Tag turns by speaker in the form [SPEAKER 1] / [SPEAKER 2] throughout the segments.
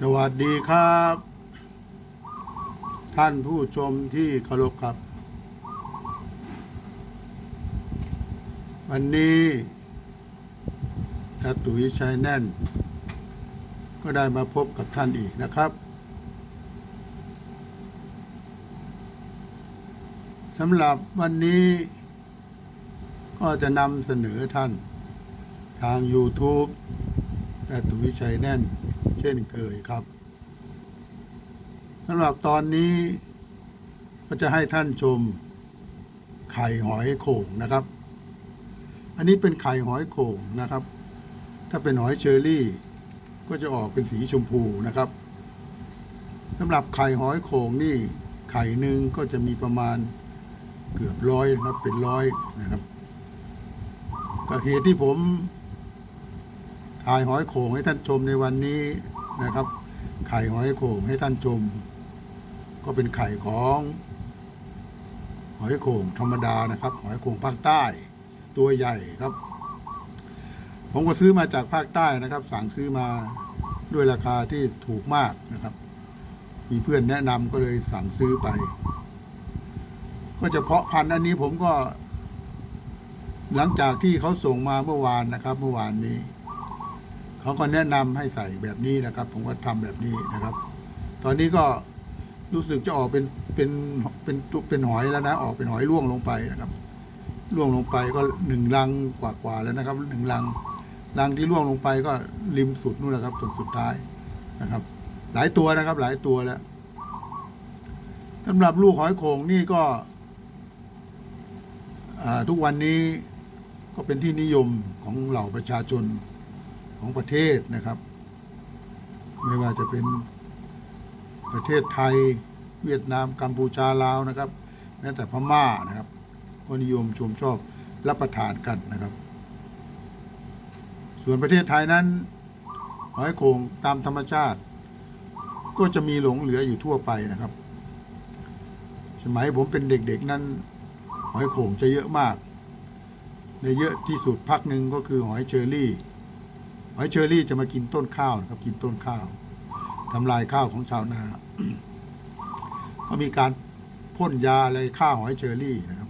[SPEAKER 1] สวัสดีครับ ท่านผู้ชมที่เคารพครับ วันนี้ตาตุ๋ยชัยแน่น ก็ได้มาพบกับท่านอีกนะครับสำหรับวันนี้ก็จะนำเสนอท่านทาง YouTube ตาตุ๋ยชัยแน่น ช่นเคยครับสำหรับตอนนี้ก็จะให้ท่านชมไข่หอยโข่งนะครับ อันนี้เป็นไข่หอยโข่งนะครับ ถ้าเป็นหอยเชอรี่ ก็จะออกเป็นสีชมพูนะครับสำหรับไข่หอยโข่งนี่ไข่หนึ่งก็จะมีประมาณเกือบร้อยนะครับเป็นร้อยนะครับก็เหตุที่ผมถ่ายหอยโข่งให้ท่านชมในวันนี้ นะครับ ไข่หอยโข่งให้ท่านชม ก็เป็นไข่ของหอยโข่งธรรมดานะครับ หอยโข่งภาคใต้ตัวใหญ่ครับ ผมก็ซื้อมาจากภาคใต้นะครับ สั่งซื้อมาด้วยราคาที่ถูกมากนะครับ มีเพื่อนแนะนำก็เลยสั่งซื้อไป ก็จะเพาะพันธุ์อันนี้ผมก็ หลังจากที่เขาส่งมาเมื่อวานนะครับ เมื่อวานนี้ เขาก็แนะนำให้ใส่แบบนี้นะครับ ผมก็ทำแบบนี้นะครับ ตอนนี้ก็รู้สึกจะออกเป็นเป็นเป็นเป็นหอยแล้วนะ ออกเป็นหอยร่วงลงไปนะครับร่วงลงไปก็หนึ่งลังกว่าๆแล้วนะครับหนึ่งลังลังที่ร่วงลงไปก็ริมสุดนู่นแหละครับสุดสุดท้ายนะครับ หลายตัวนะครับ หลายตัวแล้วสำหรับลูกหอยโขงนี่ก็ทุกวันนี้ก็เป็นที่นิยมของเหล่าประชาชน ของประเทศนะครับ ไม่ว่าจะเป็นประเทศไทย เวียดนามกัมพูชาลาวนะครับแม้แต่พม่านะครับก็นิยมชมชอบรับประทานกันนะครับ ส่วนประเทศไทยนั้นหอยโข่งตามธรรมชาติ ก็จะมีหลงเหลืออยู่ทั่วไปนะครับ สมัยผมเป็นเด็กๆนั้น หอยโข่งจะเยอะมากในเยอะที่สุดพักหนึ่งก็คือหอยเชอรี่ หอยเชอรี่จะมากินต้นข้าวนะครับ กินต้นข้าวทำลายข้าวของชาวนา ก็มีการพ่นยาอะไรฆ่าหอยเชอรี่นะครับ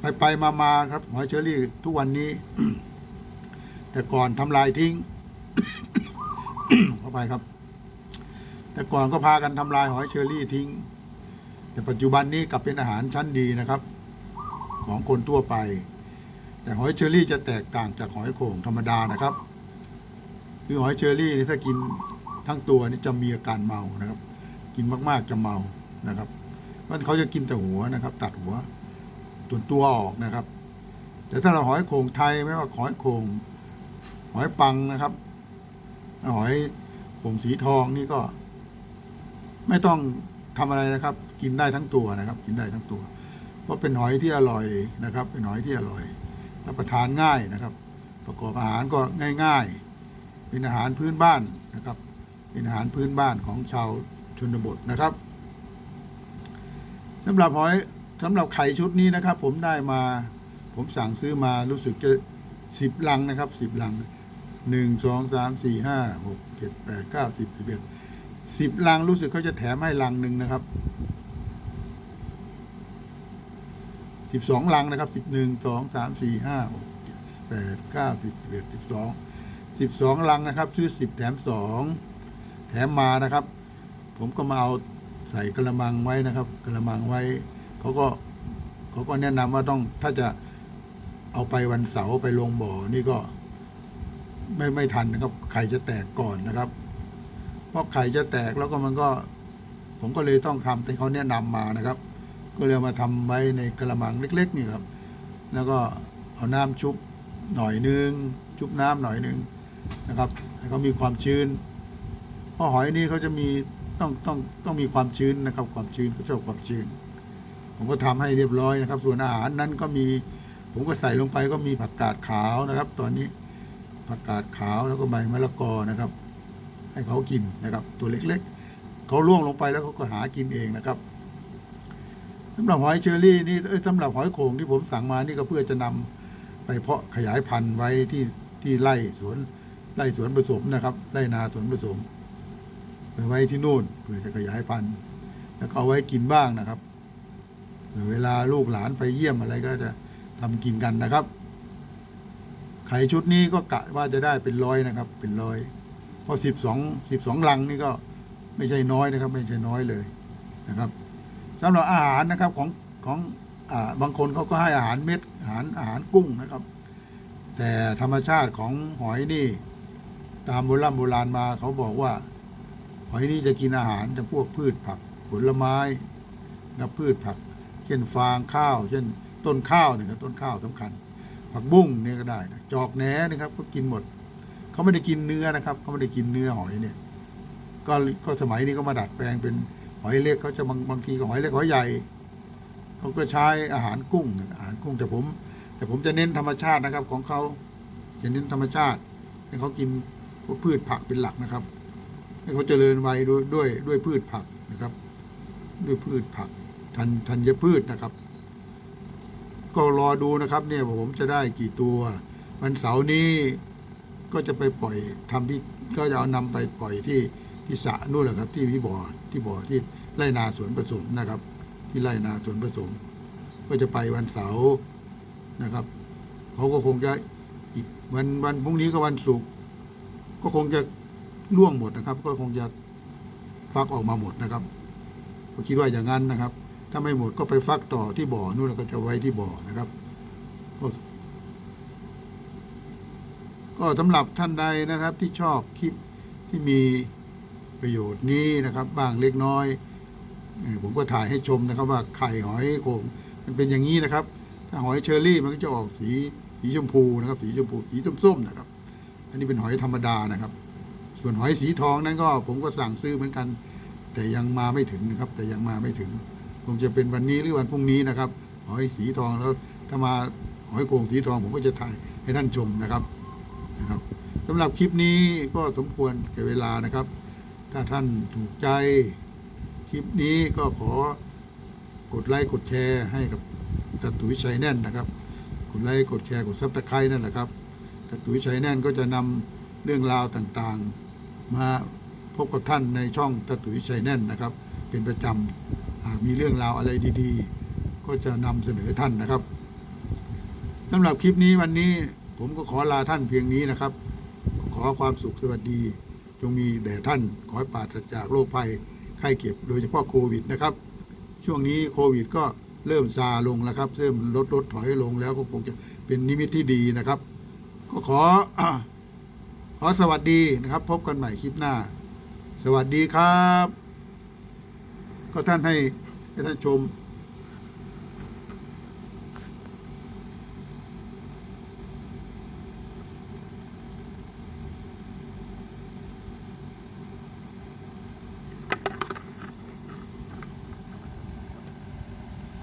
[SPEAKER 1] ไปไปมามาครับหอยเชอรี่ ทุกวันนี้ แต่ก่อนทำลายทิ้งเข้าไปครับ แต่ก่อนก็พากันทำลายหอยเชอรี่ทิ้ง แต่ปัจจุบันนี้กลับเป็นอาหารชั้นดีนะครับ ของคนทั่วไป แต่หอยเชอรี่จะแตกต่างจากหอยโข่งธรรมดานะครับ คือหอยเชอรี่ถ้ากินทั้งตัวนี่จะมีอาการเมานะครับ กินมากๆจะเมานะครับเพราะเขาจะกินแต่หัวนะครับ ตัดหัวตัวนตัวออกนะครับ แต่ถ้าเราหอยโขงไทยไม่ว่าหอยโขงหอยปังนะครับหอยโขงสีทองนี่ก็ ไม่ต้องทำอะไรนะครับ กินได้ทั้งตัวนะครับ กินได้ทั้งตัว เพราะเป็นหอยที่อร่อยนะครับ เป็นหอยที่อร่อยรับประทานง่ายนะครับ ประกอบอาหารก็ง่าย ๆ เป็นอาหารพื้นบ้านนะครับ เป็นอาหารพื้นบ้านของชาวชนบทนะครับสำหรับหอยสำหรับไข่ชุดนี้นะครับ ผมได้มาผมสั่งซื้อมารู้สึกจะสิบลังนะครับสิบลังหนึ่งสองสามสี่ห้าหกเจ็ดแปดเก้าสิบสิบเอ็ดสิบลังรู้สึกเขาจะแถมให้ลังหนึ่งนะครับสิบสองลังนะครับสิบหนึ่งสองสามสี่ห้าหกเจ็ดแปดเก้าสิบสิบเอ็ดสิบสอง สิบสองลังนะครับ ซื้อสิบแถมสองแถมมานะครับ ผมก็มาเอาใส่กระมังไว้นะครับกระมังไว้เขาก็เขาก็แนะนำว่าต้องถ้าจะเอาไปวันเสาร์ไปลงบ่อนี่ก็ ไม่ไม่ทันนะครับไข่จะแตกก่อนนะครับ เพราะไข่จะแตกแล้วก็มันก็ ผมก็เลยต้องทำที่เขาแนะนำมานะครับ ก็เลยมาทำไว้ในกระมังเล็ก ๆ นี่ครับ แล้วก็เอาน้ำชุบหน่อยนึง ชุบน้ำหน่อยนึง นะครับ ให้เขามีความชื้นเพราะหอยนี่เขาจะมีต้องต้องต้องมีความชื้นนะครับ ความชื้นเขาชอบความชื้น ผมก็ทำให้เรียบร้อยนะครับ ส่วนอาหารนั้นก็มี ผมก็ใส่ลงไปก็มีผักกาดขาวนะครับ ตอนนี้ผักกาดขาวแล้วก็ใบมะละกอนะครับ ให้เขากินนะครับ ตัวเล็กๆเขาล่วงลงไปแล้วเขาก็หากินเองนะครับสำหรับหอยเชอรี่นี่เอ้ยสำหรับหอยโข่งที่ผมสั่งมานี่ก็เพื่อจะนำไปเพาะขยายพันธุ์ไว้ที่ที่ไร่สวน ไร่สวนผสมนะครับไร่นาสวนผสมไปไว้ที่นู่นเพื่อจะขยายพันธุ์ แล้วก็เอาไว้กินบ้างนะครับเวลาลูกหลานไปเยี่ยมอะไรก็จะทำกินกันนะครับ ไข่ชุดนี้ก็กะว่าจะได้เป็นร้อยนะครับ เป็นร้อยเพราะสิบสองสิบสองลังนี่ก็ไม่ใช่น้อยนะครับ ไม่ใช่น้อยเลยนะครับสำหรับอาหารนะครับของของอบางคนเขาก็ให้อาหารเม็ดอาหารอาหารกุ้งนะครับ แต่ธรรมชาติของหอยนี่ ตามโบราณโบราณมาเขาบอกว่าหอยนี่จะกินอาหารจะพวกพืชผักผลไม้นะพืชผัก เช่นฟางข้าว เช่นต้นข้าวเนี่ยครับต้นข้าวสำคัญ ผักบุ้งเนี่ยก็ได้นะจอกแหนนะครับ ก็กินหมด เขาไม่ได้กินเนื้อนะครับเขาไม่ได้กินเนื้อหอยเนี่ย ก็ก็สมัยนี้ก็มาดัดแปลงเป็นหอยเล็กเขาจะบางบางทีก็หอยเล็กหอยใหญ่เขาก็ใช้อาหารกุ้งอาหารกุ้งแต่ผม แต่ผมจะเน้นธรรมชาตินะครับ ของเขาจะเน้นธรรมชาติให้เขากิน พืชผักเป็นหลักนะครับ ให้เขาเจริญไวด้วยด้วยด้วยพืชผักนะครับ ด้วยพืชผักทันธัญพืชนะครับ ก็รอดูนะครับเนี่ยว่าผมจะได้กี่ตัววันเสาร์นี้ก็จะไปปล่อยทำที่ก็จะเอานำไปปล่อยที่ที่สระนู่นแหละครับ ที่ที่บ่อที่บ่อที่ไร่นาสวนผสมนะครับ ที่ไร่นาสวนผสม ก็จะไปวันเสาร์นะครับเขาก็คงจะอีกวันวันพรุ่งนี้ก็วันศุกร์ ก็คงจะล่วงหมดนะครับ ก็คงจะฟักออกมาหมดนะครับก็คิดว่าอย่างนั้นนะครับ ถ้าไม่หมดก็ไปฟักต่อที่บ่อนู่นแล้วก็จะไว้ที่บ่อนะครับ ก็ก็สำหรับท่านใดนะครับที่ชอบคลิปที่มีประโยชน์นี้นะครับ บ้างเล็กน้อย ผมก็ถ่ายให้ชมนะครับ ว่าไข่หอยโขงมันเป็นอย่างนี้นะครับ ถ้าหอยเชอรี่มันก็จะออกสีสีชมพูนะครับ สีชมพูสีส้มๆนะครับ อันนี้เป็นหอยธรรมดานะครับ ส่วนหอยสีทองนั้นก็ผมก็สั่งซื้อเหมือนกัน แต่ยังมาไม่ถึงนะครับ แต่ยังมาไม่ถึง คงจะเป็นวันนี้หรือวันพรุ่งนี้นะครับ หอยสีทองแล้วถ้ามาหอยโข่งสีทองผมก็จะถ่ายให้ท่านชมนะครับนะครับสำหรับคลิปนี้ก็สมควรแก่เวลานะครับ ถ้าท่านถูกใจคลิปนี้ก็ขอกดไลค์กดแชร์ให้กับตาตุ๋ยชัยแน่นนะครับ กดไลค์กดแชร์กดซับสไครต์นั่นแหละครับ ตาตุ๋ยชัยแน่นก็จะนำเรื่องราวต่างๆ มาพบกับท่านในช่องตาตุ๋ยชัยแน่นนะครับ เป็นประจำหากมีเรื่องราวอะไรดี ๆ ก็จะนำเสนอท่านนะครับสำหรับคลิปนี้วันนี้ผมก็ขอลาท่านเพียงนี้นะครับ ขอความสุขสวัสดี จงมีแด่ท่าน ขอให้ปราศจากโรคภัยไข้เจ็บโดยเฉพาะโควิดนะครับ ช่วงนี้โควิดก็เริ่มซาลงแล้วครับ เริ่มลดลดถอยลงแล้วก็คงจะเป็นนิมิตที่ดีนะครับ ก็ขอขอสวัสดีนะครับ พบกันใหม่คลิปหน้า สวัสดีครับ ก็ท่านให้ท่านชม